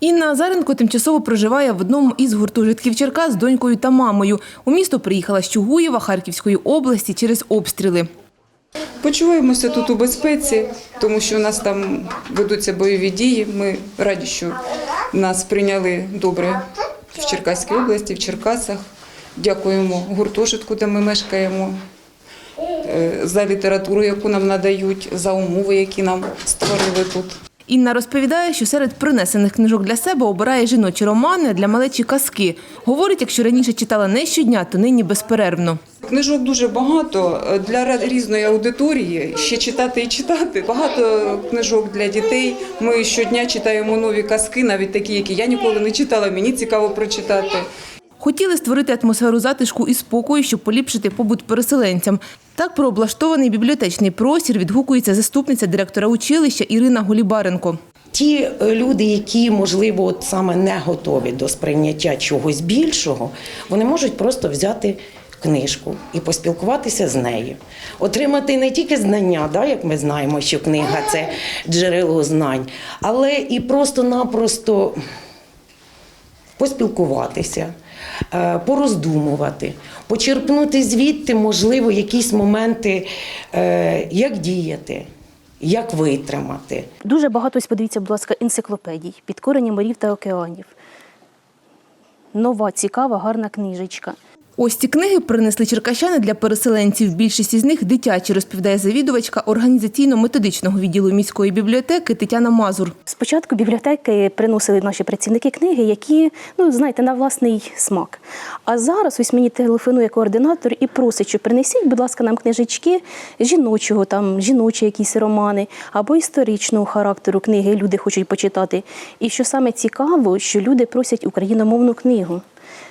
Інна Азаренко тимчасово проживає в одному із гуртожитків Черкас з донькою та мамою. У місто приїхала з Чугуєва Харківської області через обстріли. Почуваємося тут у безпеці, тому що у нас там ведуться бойові дії. Ми раді, що нас прийняли добре в Черкаській області, в Черкасах. Дякуємо гуртожитку, де ми мешкаємо, е, за літературу, яку нам надають, за умови, які нам створили тут. Інна розповідає, що серед принесених книжок для себе обирає жіночі романи, для малечі казки. Говорить, якщо раніше читала не щодня, то нині безперервно. Книжок дуже багато для різної аудиторії. Ще читати і читати. Багато книжок для дітей. Ми щодня читаємо нові казки, навіть такі, які я ніколи не читала. Мені цікаво прочитати. Хотіли створити атмосферу затишку і спокою, щоб поліпшити побут переселенцям. Так про облаштований бібліотечний простір відгукується заступниця директора училища Ірина Гулібаренко. Ті е, люди, які можливо от саме не готові до сприйняття чогось більшого, вони можуть просто взяти книжку і поспілкуватися з нею, отримати не тільки знання, да, як ми знаємо, що книга це джерело знань, але і просто-напросто поспілкуватися, е, пороздумувати, почерпнути звідти, можливо, якісь моменти, е, як діяти, як витримати. Дуже багато ось подивіться, будь ласка, енциклопедій, підкорення морів та океанів. Нова, цікава, гарна книжечка. Ось ці книги принесли черкащани для переселенців. Більшість із них дитячі, розповідає завідувачка організаційно-методичного відділу міської бібліотеки Тетяна Мазур. Спочатку бібліотеки приносили наші працівники книги, які, ну знаєте, на власний смак. А зараз ось мені телефонує координатор і просить, що принесіть, будь ласка, нам книжечки жіночого, там жіночі якісь романи або історичного характеру книги. Люди хочуть почитати. І що саме цікаво, що люди просять україномовну книгу.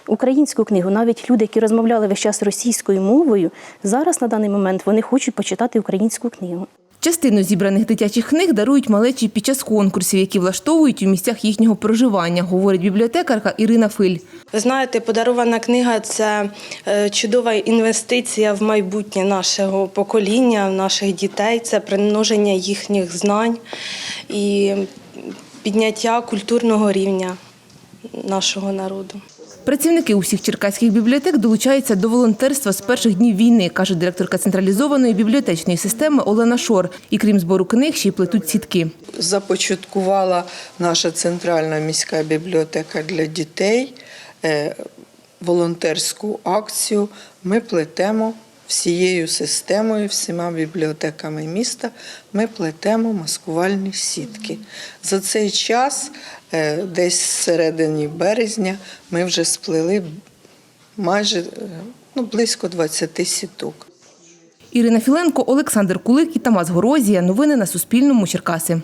Українську книгу, навіть люди, які розмовляли весь час російською мовою, зараз на даний момент вони хочуть почитати українську книгу. Частину зібраних дитячих книг дарують малечі під час конкурсів, які влаштовують у місцях їхнього проживання, говорить бібліотекарка Ірина Филь. Ви знаєте, подарована книга це е, чудова інвестиція в майбутнє нашого покоління, наших дітей, це примноження їхніх знань і підняття культурного рівня нашого народу. Працівники усіх черкаських бібліотек долучаються до волонтерства з перших днів війни, каже директорка централізованої бібліотечної системи Олена Шор. І крім збору книг, ще й плетуть сітки. започаткувала наша центральна міська бібліотека для дітей е, волонтерську акцію. Ми плетемо всією системою, всіма бібліотеками міста. Ми плетемо маскувальні сітки. За цей час, е, десь всередині березня, ми вже сплели майже е, ну, близько 20 сіток. Ірина Філенко, Олександр Кулик і Тамас Горозія. Новини на Суспільному. Черкаси.